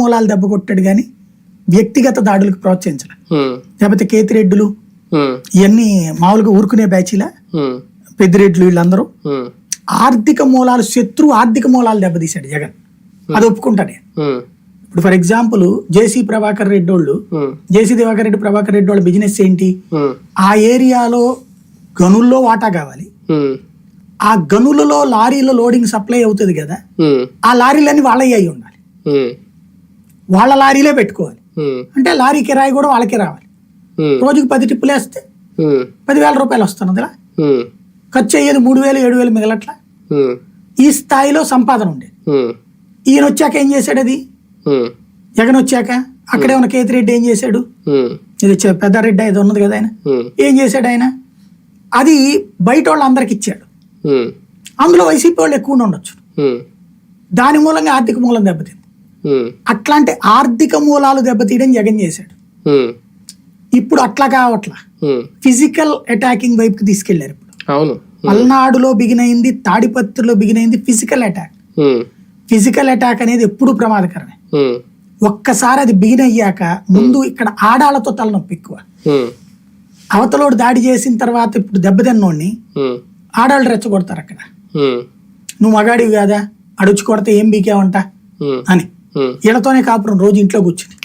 మూలాలు దెబ్బ కొట్టాడు కానీ వ్యక్తిగత దాడులకు ప్రోత్సహించలే. ఉమ్, లేకపోతే కేతిరెడ్డులు ఇవన్నీ మామూలుగా ఊరుకునే బ్యాచీలా? పెద్దిరెడ్లు వీళ్ళందరూ? ఆర్థిక మూలాలు శత్రువు ఆర్థిక మూలాలు దెబ్బతీశాడు జగన్. అది ఒప్పుకుంటానే ఉమ్, ఇప్పుడు for example JC Prabhakar Reddy వాళ్ళు జేసీ దివాకర్ రెడ్డి ప్రభాకర్ రెడ్డి వాళ్ళ బిజినెస్ ఏంటి? ఆ ఏరియాలో గనుల్లో వాటా కావాలి. ఆ గనులలో లారీలో లోడింగ్ సప్లై అవుతుంది కదా? ఆ లారీలన్నీ వాళ్ళవి అయి ఉండాలి. వాళ్ళ లారీలే పెట్టుకోవాలి. అంటే లారీ కిరాయి కూడా వాళ్ళకే రావాలి. రోజుకి పది టిప్పులు వేస్తే పదివేల రూపాయలు వస్తున్నదిలా ఖర్చు అయ్యేది మూడు వేలు ఏడు వేలు మిగలట్లా ఈ స్థాయిలో సంపాదన ఉండేది. ఈయన వచ్చాక ఏం చేశాడు అది? జగన్ వచ్చాక అక్కడే ఉన్న కేతిరెడ్డి ఏం చేశాడు? ఇది చె- పెద్దారెడ్డి ఇది ఉన్నది కదా ఆయన. ఏం చేశాడు ఆయన? అది బయట వాళ్ళందరికి ఇచ్చాడు. ఉమ్, అందులో వైసీపీ వాళ్ళు ఎక్కువ ఉండొచ్చు. దాని మూలంగా ఆర్థిక మూలం దెబ్బతింది. అట్లాంటి ఆర్థిక మూలాలు దెబ్బతీయడం జగన్ చేశాడు. ఇప్పుడు అట్లా కావట్లా. ఫిజికల్ అటాకింగ్ వైపుకి తీసుకెళ్ళారు ఇప్పుడు. అవును. పల్నాడులో బిగినైంది తాడిపత్రిలో బిగినైంది ఫిజికల్ అటాక్ ఫిజికల్ అటాక్ అనేది ఎప్పుడు ప్రమాదకరమే. ఒక్కసారి అది బిగిన్ అయ్యాక ముందు ఇక్కడ ఆడాలతో తలనొప్పి ఎక్కువ. అవతలోడు దాడి చేసిన తర్వాత ఇప్పుడు దెబ్బతిన్నోడిని ఆడాళ్ళు రెచ్చగొడతారు అక్కడ. నువ్వు మగాడివి కాదా? అడుచు కొడితే ఏం బీకేవంట? ఉమ్, అని. వీళ్ళతోనే కాపురం రోజు ఇంట్లో కూర్చుని